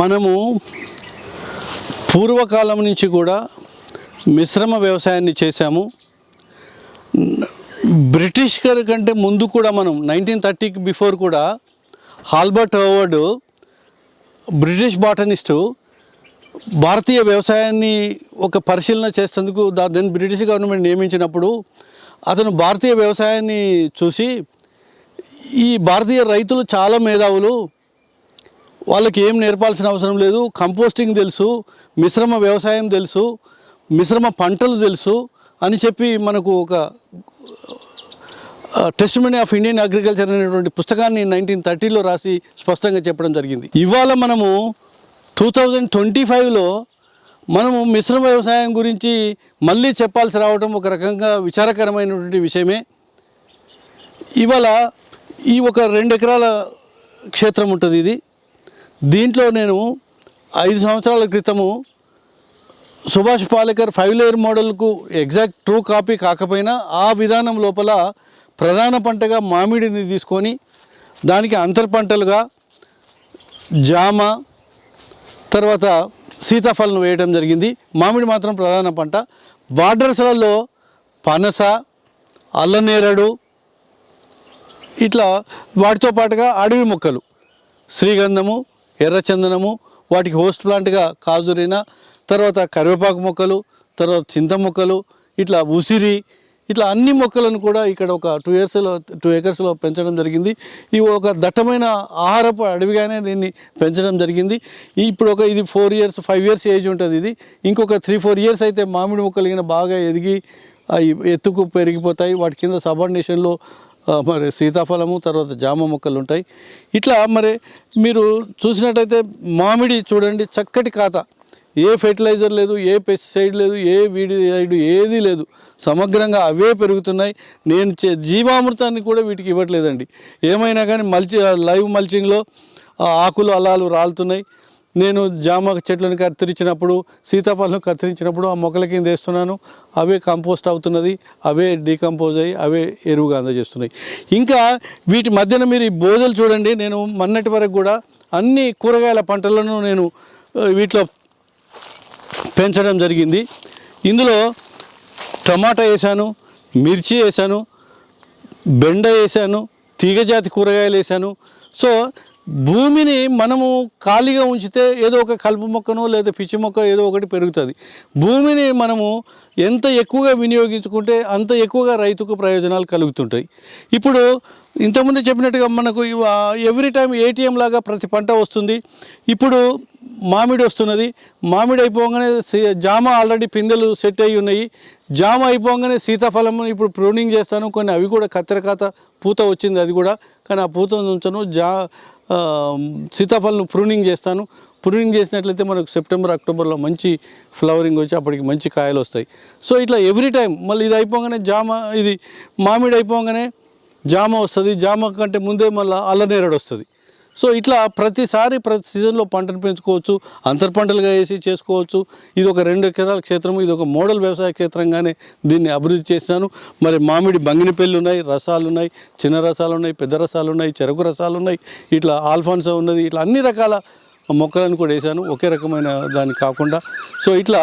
మనము పూర్వకాలం నుంచి కూడా మిశ్రమ వ్యవసాయాన్ని చేశాము. బ్రిటిష్ గారి కంటే ముందు కూడా మనం నైన్టీన్ థర్టీకి బిఫోర్ కూడా హాల్బర్ట్ హోవర్డ్ బ్రిటిష్ బాటనిస్టు భారతీయ వ్యవసాయాన్ని ఒక పరిశీలన చేసేందుకు దా దెన్ బ్రిటిష్ గవర్నమెంట్ నియమించినప్పుడు అతను భారతీయ వ్యవసాయాన్ని చూసి ఈ భారతీయ రైతులు చాలా మేధావులు వాళ్ళకి ఏం నేర్పాల్సిన అవసరం లేదు. కంపోస్టింగ్ తెలుసు మిశ్రమ వ్యవసాయం తెలుసు మిశ్రమ పంటలు తెలుసు అని చెప్పి మనకు ఒక టెస్టిమనీ ఆఫ్ ఇండియన్ అగ్రికల్చర్ అనేటువంటి పుస్తకాన్ని నైన్టీన్ థర్టీలో రాసి స్పష్టంగా చెప్పడం జరిగింది. ఇవాళ మనము టూ థౌజండ్ ట్వంటీ ఫైవ్లో మనము మిశ్రమ వ్యవసాయం గురించి మళ్ళీ చెప్పాల్సి రావడం ఒక రకంగా విచారకరమైనటువంటి విషయమే. ఇవాళ ఈ ఒక రెండు ఎకరాల క్షేత్రం ఉంటుంది ఇది. దీంట్లో నేను ఐదు సంవత్సరాల క్రితము సుభాష్ పాలేకర్ ఫైవ్ లేయర్ మోడల్కు ఎగ్జాక్ట్ ట్రూ కాపీ కాకపోయినా ఆ విధానం లోపల ప్రధాన పంటగా మామిడిని తీసుకొని దానికి అంతర్ పంటలుగా జామ తర్వాత సీతాఫలం వేయడం జరిగింది. మామిడి మాత్రం ప్రధాన పంట. బార్డర్స్లలో పనస అల్లనేరడు ఇట్లా వాటితో పాటుగా అడవి మొక్కలు శ్రీగంధము ఎర్రచందనము వాటికి హోస్ట్ ప్లాంట్గా కాజురిన తర్వాత కరివేపాకు మొక్కలు తర్వాత చింత మొక్కలు ఇట్లా ఉసిరి ఇట్లా అన్ని మొక్కలను కూడా ఇక్కడ ఒక టూ ఇయర్స్లో టూ ఏకర్స్లో పెంచడం జరిగింది. ఈ ఒక దట్టమైన ఆహారపు అడవిగానే దీన్ని పెంచడం జరిగింది. ఇప్పుడు ఒక ఇది four years five years age ఉంటుంది ఇది. ఇంకొక త్రీ ఫోర్ ఇయర్స్ అయితే మామిడి మొక్కలు బాగా ఎదిగి ఎత్తుకు పెరిగిపోతాయి. వాటి కింద సబార్డినేషన్లో మరి సీతాఫలము తర్వాత జామ మొక్కలు ఉంటాయి. ఇట్లా మరి మీరు చూసినట్టయితే మామిడి చూడండి చక్కటి ఖాతా. ఏ ఫెర్టిలైజర్ లేదు ఏ పెస్టిసైడ్ లేదు ఏ వీడిసైడ్ ఏది లేదు. సమగ్రంగా అవే పెరుగుతున్నాయి. నేను చే జీవామృతాన్ని కూడా వీటికి ఇవ్వట్లేదండి. ఏమైనా కానీ మల్చి లైవ్ మల్చింగ్లో ఆకులు అలాలు రాలుతున్నాయి. నేను జామ చెట్లను కత్తిరించినప్పుడు సీతాఫలం కత్తిరించినప్పుడు ఆ మొక్కల కింద వేస్తున్నాను. అవే కంపోస్ట్ అవుతున్నది అవే డీకంపోజ్ అయ్యి అవే ఎరువుగా అందజేస్తున్నాయి. ఇంకా వీటి మధ్యన మీరు ఈ బోధలు చూడండి. నేను మొన్నటి వరకు కూడా అన్ని కూరగాయల పంటలను నేను వీటిలో పెంచడం జరిగింది. ఇందులో టమాటా వేసాను మిర్చి వేసాను బెండ వేసాను తీగజాతి కూరగాయలు వేసాను. సో భూమిని మనము ఖాళీగా ఉంచితే ఏదో ఒక కలుపు మొక్కను లేదా పిచ్చి మొక్క ఏదో ఒకటి పెరుగుతుంది. భూమిని మనము ఎంత ఎక్కువగా వినియోగించుకుంటే అంత ఎక్కువగా రైతుకు ప్రయోజనాలు కలుగుతుంటాయి. ఇప్పుడు ఇంతకుముందు చెప్పినట్టుగా మనకు ఎవ్రీ టైం ఏటీఎం లాగా ప్రతి పంట వస్తుంది. ఇప్పుడు మామిడి వస్తున్నది. మామిడి అయిపోగానే సీ- జామ ఆల్రెడీ పిందెలు సెట్ అయి ఉన్నాయి. జామ అయిపోగానే సీతాఫలం ఇప్పుడు ప్రూనింగ్ చేస్తాను. కొన్ని అవి కూడా కత్తెర కాత పూత వచ్చింది అది కూడా. కానీ ఆ పూత ఉంచను జా సీతాఫలను సీతాఫలం ప్రూనింగ్ చేస్తాను. ప్రూనింగ్ చేసినట్లయితే మనకు సెప్టెంబర్ అక్టోబర్లో మంచి ఫ్లవరింగ్ వచ్చి అప్పటికి మంచి కాయలు వస్తాయి. సో ఇట్లా ఎవ్రీ టైం మళ్ళీ ఇది అయిపోగానే జామ ఇది మామిడి అయిపోగానే జామ వస్తుంది. జామ కంటే ముందే మళ్ళీ అల్లనేరడు వస్తుంది. సో ఇట్లా ప్రతిసారి ప్రతి సీజన్లో పంటను పెంచుకోవచ్చు అంతర్ పంటలుగా వేసి చేసుకోవచ్చు. ఇది ఒక రెండు ఎకరాల క్షేత్రం ఇది ఒక మోడల్ వ్యవసాయ క్షేత్రంగానే దీన్ని అభివృద్ధి చేసినాను. మరి మామిడి బంగినిపల్లి ఉన్నాయి రసాలు ఉన్నాయి చిన్న రసాలు ఉన్నాయి పెద్ద రసాలు ఉన్నాయి చెరకు రసాలు ఉన్నాయి ఇట్లా ఆల్ఫాన్సా ఉన్నది ఇట్లా అన్ని రకాల మొక్కలను కూడా వేసాను ఒకే రకమైన దాన్ని కాకుండా. సో ఇట్లా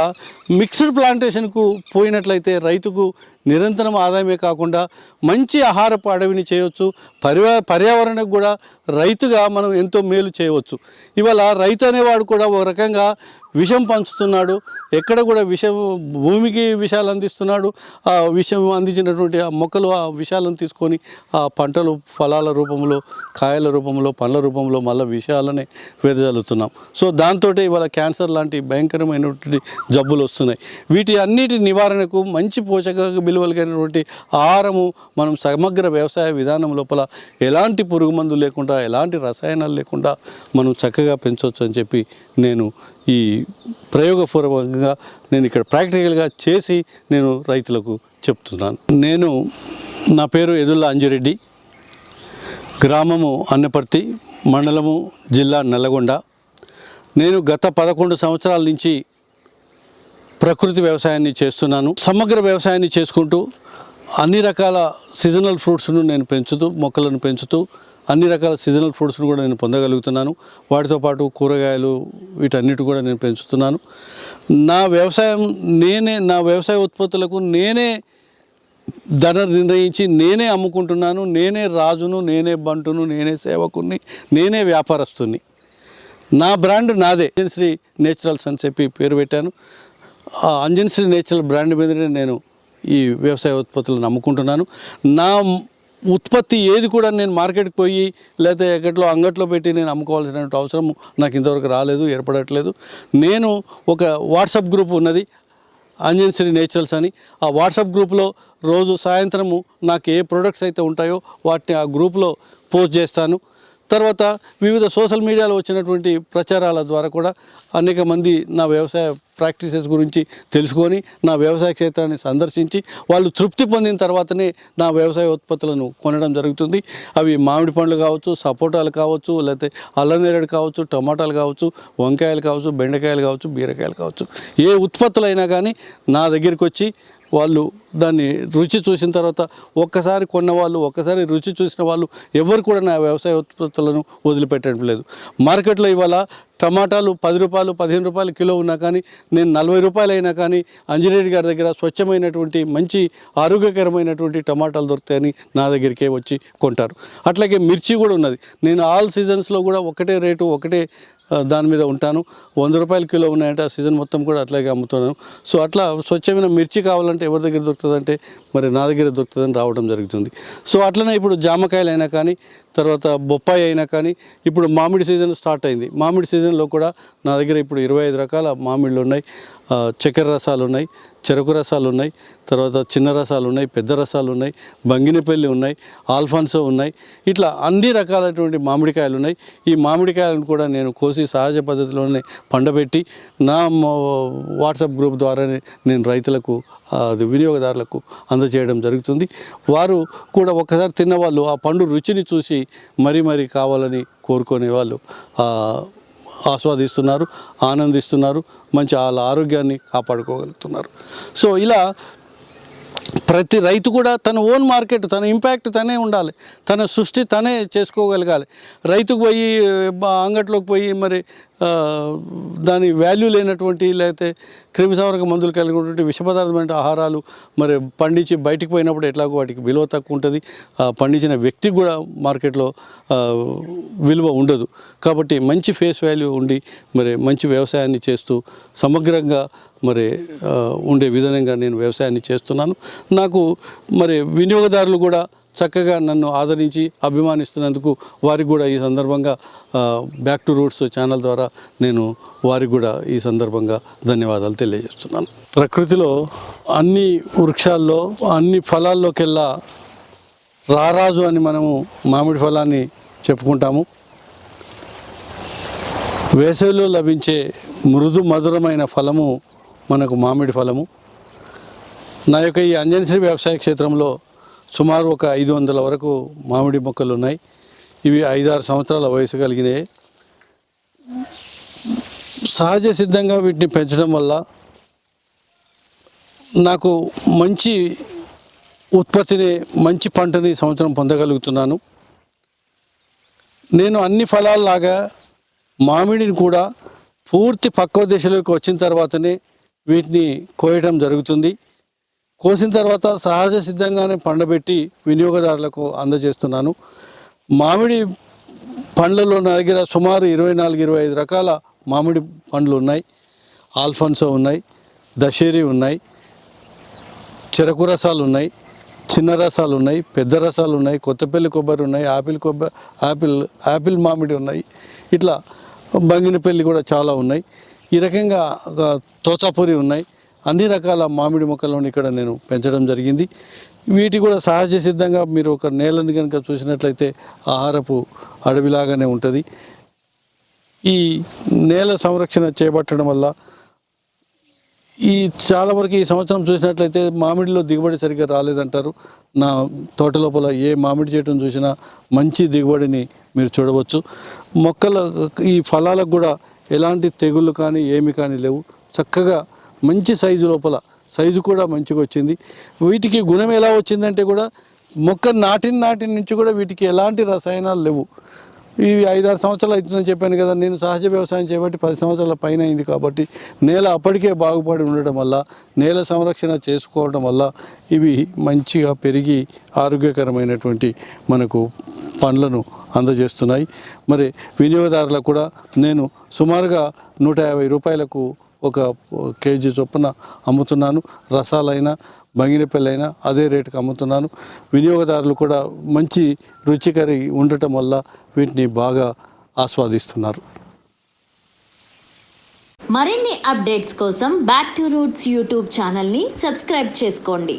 మిక్స్డ్ ప్లాంటేషన్కు పోయినట్లయితే రైతుకు నిరంతరం ఆదాయమే కాకుండా మంచి ఆహారపు అడవిని చేయవచ్చు పర్యా పర్యావరణకు కూడా రైతుగా మనం ఎంతో మేలు చేయవచ్చు. ఇవాళ రైతు అనేవాడు కూడా ఒక రకంగా విషం పంచుతున్నాడు. ఎక్కడ కూడా విషం భూమికి విషాలు అందిస్తున్నాడు. ఆ విషం అందించినటువంటి ఆ మొక్కలు ఆ విషాలను తీసుకొని ఆ పంటలు ఫలాల రూపంలో కాయల రూపంలో పండ్ల రూపంలో మళ్ళీ విషయాలనే వెదజల్లుతున్నాం. సో దాంతో ఇవాళ క్యాన్సర్ లాంటి భయంకరమైనటువంటి జబ్బులు వస్తున్నాయి. వీటి అన్నిటి నివారణకు మంచి పోషక విలువలు కలిగినటువంటి ఆహారము మనం సమగ్ర వ్యవసాయ విధానం లోపల ఎలాంటి పురుగు మందు లేకుండా ఎలాంటి రసాయనాలు లేకుండా మనం చక్కగా పెంచవచ్చు అని చెప్పి నేను ఈ ప్రయోగపూర్వకంగా నేను ఇక్కడ ప్రాక్టికల్గా చేసి నేను రైతులకు చెప్తున్నాను. నేను నా పేరు ఎదుల్లా అంజిరెడ్డి. గ్రామము అన్నపర్తి మండలము జిల్లా నల్లగొండ. నేను గత పదకొండు సంవత్సరాల నుంచి ప్రకృతి వ్యవసాయాన్ని చేస్తున్నాను. సమగ్ర వ్యవసాయాన్ని చేసుకుంటూ అన్ని రకాల సీజనల్ ఫ్రూట్స్ను నేను పెంచుతూ మొక్కలను పెంచుతూ అన్ని రకాల సీజనల్ ఫ్రూట్స్ను కూడా నేను పొందగలుగుతున్నాను. వాటితో పాటు కూరగాయలు వీటన్నిటి కూడా నేను పెంచుతున్నాను. నా వ్యవసాయం నేనే నా వ్యవసాయ ఉత్పత్తులకు నేనే ధర నిర్ణయించి నేనే అమ్ముకుంటున్నాను. నేనే రాజును నేనే బంటును నేనే సేవకుని నేనే వ్యాపారస్తుని నా బ్రాండ్ నాదే. శ్రీ నేచురల్స్ అని చెప్పి పేరు పెట్టాను. అంజన్శ్రీ నేచురల్ బ్రాండ్ మీదనే నేను ఈ వ్యవసాయ ఉత్పత్తులు నమ్ముకుంటున్నాను. నా ఉత్పత్తి ఏది కూడా నేను మార్కెట్కి పోయి లేకపోతే ఎక్కట్లో అంగట్లో పెట్టి నేను అమ్ముకోవాల్సిన అవసరం నాకు ఇంతవరకు రాలేదు ఏర్పడట్లేదు. నేను ఒక వాట్సాప్ గ్రూప్ ఉన్నది అంజన్శ్రీ నేచురల్స్ అని. ఆ వాట్సాప్ గ్రూప్లో రోజు సాయంత్రము నాకు ఏ ప్రొడక్ట్స్ అయితే ఉంటాయో వాటిని ఆ గ్రూప్లో పోస్ట్ చేస్తాను. తర్వాత వివిధ సోషల్ మీడియాలో వచ్చినటువంటి ప్రచారాల ద్వారా కూడా అనేక మంది నా వ్యవసాయ ప్రాక్టీసెస్ గురించి తెలుసుకొని నా వ్యవసాయ క్షేత్రాన్ని సందర్శించి వాళ్ళు తృప్తి పొందిన తర్వాతనే నా వ్యవసాయ ఉత్పత్తులను కొనడం జరుగుతుంది. అవి మామిడి పండ్లు కావచ్చు సపోటాలు కావచ్చు లేకపోతే అల్లనేరేడు కావచ్చు టమాటాలు కావచ్చు వంకాయలు కావచ్చు బెండకాయలు కావచ్చు బీరకాయలు కావచ్చు. ఏ ఉత్పత్తులైనా కానీ నా దగ్గరికి వచ్చి వాళ్ళు దాన్ని రుచి చూసిన తర్వాత ఒక్కసారి కొన్న వాళ్ళు ఒక్కసారి రుచి చూసిన వాళ్ళు ఎవరు కూడా నా వ్యవసాయ ఉత్పత్తులను వదిలిపెట్టడం లేదు. మార్కెట్లో ఇవాళ టమాటాలు పది రూపాయలు పదిహేను రూపాయలు కిలో ఉన్నా కానీ నేను నలభై రూపాయలు అయినా కానీ అంజనేయుడి గారి దగ్గర స్వచ్ఛమైనటువంటి మంచి ఆరోగ్యకరమైనటువంటి టమాటాలు దొరుకుతాయని నా దగ్గరికే వచ్చి కొంటారు. అట్లాగే మిర్చి కూడా ఉన్నది. నేను ఆల్ సీజన్స్లో కూడా ఒకటే రేటు ఒకటే దాని మీద ఉంటాను. వంద రూపాయల కిలో ఉన్నాయంటే ఆ సీజన్ మొత్తం కూడా అట్లాగే అమ్ముతున్నాను. సో అట్లా స్వచ్ఛమైన మిర్చి కావాలంటే ఎవరి దగ్గర దొరుకుతుందంటే మరి నా దగ్గర దొరుకుతుందని రావడం జరుగుతుంది. సో అట్లనే ఇప్పుడు జామకాయలు అయినా కానీ తర్వాత బొప్పాయి అయినా కానీ ఇప్పుడు మామిడి సీజన్ స్టార్ట్ అయింది. మామిడి సీజన్లో కూడా నా దగ్గర ఇప్పుడు ఇరవై ఐదు రకాల మామిళ్ళు ఉన్నాయి. చక్కెర రసాలు ఉన్నాయి చెరకు రసాలు ఉన్నాయి తర్వాత చిన్న రసాలు ఉన్నాయి పెద్ద రసాలు ఉన్నాయి బంగినపల్లి ఉన్నాయి ఆల్ఫాన్సో ఉన్నాయి. ఇట్లా అన్ని రకాలైనటువంటి మామిడికాయలు ఉన్నాయి. ఈ మామిడికాయలను కూడా నేను కోసి సహజ పద్ధతిలోనే పండబెట్టి నా వాట్సాప్ గ్రూప్ ద్వారానే నేను రైతులకు అది వినియోగదారులకు అందజేయడం జరుగుతుంది. వారు కూడా ఒక్కసారి తిన్నవాళ్ళు ఆ పండు రుచిని చూసి మరీ మరీ కావాలని కోరుకునే వాళ్ళు ఆస్వాదిస్తున్నారు ఆనందిస్తున్నారు మంచి వాళ్ళ ఆరోగ్యాన్ని కాపాడుకోగలుగుతున్నారు. సో ఇలా ప్రతి రైతు కూడా తన ఓన్ మార్కెట్ తన ఇంపాక్ట్ తనే ఉండాలి. తన సృష్టి తనే చేసుకోగలగాలి. రైతుకు పోయి అంగట్లోకి పోయి మరి దాని వాల్యూ లేనటువంటి లేకపోతే క్రిమిసంహారక మందులు కలిగినటువంటి విష పదార్థమైన ఆహారాలు మరి పండించి బయటికి పోయినప్పుడు ఎట్లాగో వాటికి విలువ తక్కువ ఉంటుంది. ఆ పండించిన వ్యక్తికి కూడా మార్కెట్లో విలువ ఉండదు. కాబట్టి మంచి ఫేస్ వాల్యూ ఉండి మరి మంచి వ్యవసాయాన్ని చేస్తూ సమగ్రంగా మరి ఉండే విధానంగా నేను వ్యవసాయాన్ని చేస్తున్నాను. నాకు మరి వినియోగదారులు కూడా చక్కగా నన్ను ఆదరించి అభిమానిస్తున్నందుకు వారికి కూడా ఈ సందర్భంగా బ్యాక్ టు రూట్స్ ఛానల్ ద్వారా నేను వారికి కూడా ఈ సందర్భంగా ధన్యవాదాలు తెలియజేస్తున్నాను. ప్రకృతిలో అన్ని వృక్షాల్లో అన్ని ఫలాల్లోకెల్లా రారాజు అని మనము మామిడి ఫలాన్ని చెప్పుకుంటాము. వేసవిలో లభించే మృదు మధురమైన ఫలము మనకు మామిడి ఫలము. నా యొక్క ఈ అంజనశ్రీ వ్యవసాయ క్షేత్రంలో సుమారు ఒక ఐదు వందల వరకు మామిడి మొక్కలు ఉన్నాయి. ఇవి ఐదారు సంవత్సరాల వయసు కలిగినాయి. సహజ సిద్ధంగా వీటిని పెంచడం వల్ల నాకు మంచి ఉత్పత్తిని మంచి పంటని సంవత్సరం పొందగలుగుతున్నాను. నేను అన్ని ఫలాల్లాగా మామిడిని కూడా పూర్తి పక్వ దశలోకి వచ్చిన తర్వాతనే వీటిని కోయటం జరుగుతుంది. కోసిన తర్వాత సహజ సిద్ధంగానే పండబెట్టి వినియోగదారులకు అందజేస్తున్నాను. మామిడి పండ్లలో నా దగ్గర సుమారు ఇరవై నాలుగు ఇరవై ఐదు రకాల మామిడి పండ్లు ఉన్నాయి. ఆల్ఫాన్సో ఉన్నాయి దషేరి ఉన్నాయి చెరకు రసాలు ఉన్నాయి చిన్న రసాలు ఉన్నాయి పెద్ద రసాలు ఉన్నాయి కొత్తపల్లి కొబ్బరి ఉన్నాయి ఆపిల్ కొబ్బరి ఆపిల్ ఆపిల్ మామిడి ఉన్నాయి. ఇట్లా బంగినపల్లి కూడా చాలా ఉన్నాయి. ఈ రకంగా తోచాపూరి తోతాపూరి ఉన్నాయి. అన్ని రకాల మామిడి మొక్కలను ఇక్కడ నేను పెంచడం జరిగింది. వీటి కూడా సహజ సిద్ధంగా మీరు ఒక నేలని కనుక చూసినట్లయితే ఆహారపు అడవిలాగానే ఉంటుంది. ఈ నేల సంరక్షణ చేపట్టడం వల్ల ఈ చాలా వరకు ఈ సంవత్సరం చూసినట్లయితే మామిడిలో దిగుబడి సరిగ్గా రాలేదంటారు. నా తోట లోపల ఏ మామిడి చెట్టును చూసినా మంచి దిగుబడిని మీరు చూడవచ్చు. మొక్కల ఈ ఫలాలకు కూడా ఎలాంటి తెగుళ్ళు కానీ ఏమి కానీ లేవు. చక్కగా మంచి సైజు లోపల సైజు కూడా మంచిగా వచ్చింది. వీటికి గుణం ఎలా వచ్చిందంటే కూడా మొక్క నాటిన నాటి నుంచి కూడా వీటికి ఎలాంటి రసాయనాలు లేవు. ఇవి ఐదారు సంవత్సరాలు అవుతుందని చెప్పాను కదా నేను సహజ వ్యవసాయం చేయబట్టి పది సంవత్సరాల పైన అయింది కాబట్టి నేల అప్పటికే బాగుపడి ఉండడం వల్ల నేల సంరక్షణ చేసుకోవడం వల్ల ఇవి మంచిగా పెరిగి ఆరోగ్యకరమైనటువంటి మనకు పండ్లను అందజేస్తున్నాయి. మరి వినియోగదారులకు కూడా నేను సుమారుగా నూట యాభై రూపాయలకు ఒక కేజీ చొప్పున అమ్ముతున్నాను. రసాలైనా బంగినపల్లైనా అదే రేటుకి అమ్ముతున్నాను. వినియోగదారులు కూడా మంచి రుచికరి ఉండటం వల్ల వీటిని బాగా ఆస్వాదిస్తున్నారు. మరిన్ని అప్డేట్స్ కోసం బ్యాక్ టు రూట్స్ యూట్యూబ్ ఛానల్ని సబ్స్క్రైబ్ చేసుకోండి.